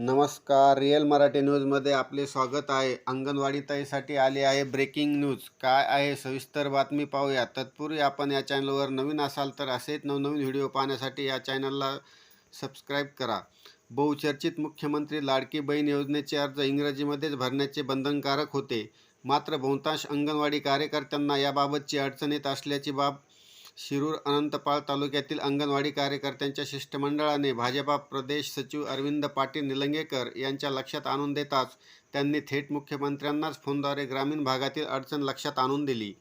नमस्कार. रिअल मराठी न्यूजमध्ये आपले स्वागत आहे. अंगणवाडी ताईसाठी आले आहे ब्रेकिंग न्यूज. काय आहे? सविस्तर बातमी पाहूया. तत्पूर्वी आपण या चॅनलवर नवीन असाल तर असेच नवनवीन व्हिडिओ पाहण्यासाठी या चॅनलला सबस्क्राईब करा. बहुचर्चित मुख्यमंत्री लाडकी बहीण योजनेचे अर्ज इंग्रजीमध्येच भरण्याचे बंधनकारक होते. मात्र बहुतांश अंगणवाडी कार्यकर्त्यांना याबाबतची अडचण येत असल्याची बाब शिरूर अनंतपाळ तालुक्यातील अंगणवाडी कार्यकर्त्यांच्या शिष्टमंडळाने भाजपा प्रदेश सचिव अरविंद पाटील निलंगेकर यांच्या लक्षात आणून देताच त्यांनी थेट मुख्यमंत्र्यांनाच फोनद्वारे ग्रामीण भागातील अडचण लक्षात आणून दिली.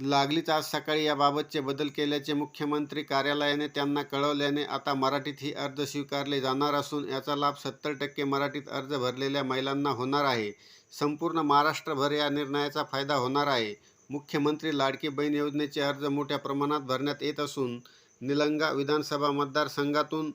लागलीच आज सकाळी याबाबतचे बदल केल्याचे मुख्यमंत्री कार्यालयाने त्यांना कळवल्याने आता मराठीत ही अर्ज स्वीकारले जाणार असून याचा लाभ सत्तर टक्के मराठीत अर्ज भरलेल्या महिलांना होणार आहे. संपूर्ण महाराष्ट्रभर या निर्णयाचा फायदा होणार आहे. मुख्यमंत्री लाडकी बहीण योजनेचे अर्ज मोठ्या प्रमाणात भरण्यात येत असून निलंगा विधानसभा मतदारसंघातून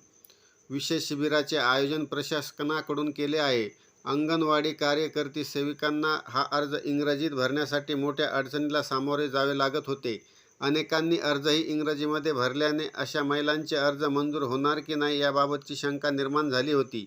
विशेष शिबिराचे आयोजन प्रशासनाकडून केले आहे. अंगणवाडी कार्यकर्ती सेविकांना हा अर्ज इंग्रजीत भरण्यासाठी मोठ्या अडचणीला सामोरे जावे लागत होते. अनेकांनी अर्जही इंग्रजीमध्ये भरल्याने अशा महिलांचे अर्ज मंजूर होणार की नाही याबाबतची शंका निर्माण झाली होती.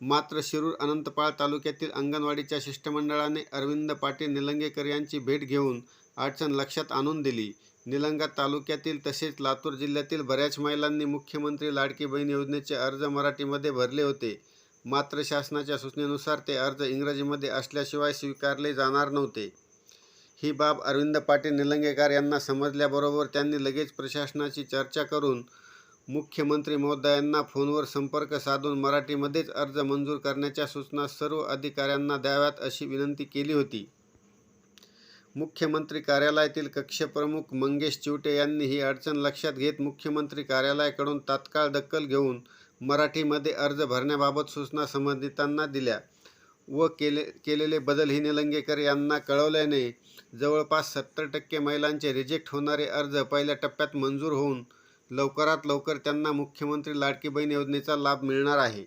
मात्र शिरूर अनंतपाळ तालुक्यातील अंगणवाडीच्या शिष्टमंडळाने अरविंद पाटील निलंगेकर यांची भेट घेऊन अडचण लक्षात आणून दिली. निलंगा तालुक्यातील तसेच लातूर जिल्ह्यातील बऱ्याच महिलांनी मुख्यमंत्री लाडकी बहीण योजनेचे अर्ज मराठीमध्ये भरले होते. मात्र शासनाच्या सूचनेनुसार ते अर्ज इंग्रजीमध्ये असल्याशिवाय स्वीकारले जाणार नव्हते. ही बाब अरविंद पाटील निलंगेकर यांना समजल्याबरोबर त्यांनी लगेच प्रशासनाची चर्चा करून मुख्यमंत्री महोदयांना फोनवर संपर्क साधून मराठीमध्येच अर्ज मंजूर करण्याच्या सूचना सर्व अधिकाऱ्यांना द्याव्यात अशी विनंती केली होती. मुख्यमंत्री कार्यालयातील कक्षप्रमुख मंगेश चिवटे यांनी ही अडचण लक्षात घेत मुख्यमंत्री कार्यालयाकडून तात्काळ दखल घेऊन मराठीमध्ये अर्ज भरण्याबाबत सूचना संबंधितांना दिल्या व केले केलेले बदल ही निलंगेकर यांना कळवल्याने जवळपास सत्तर टक्के महिलांचे रिजेक्ट होणारे अर्ज पहिल्या टप्प्यात मंजूर होऊन लवकरात लवकर त्यांना मुख्यमंत्री लाडकी बहीण योजनेचा लाभ मिळणार आहे.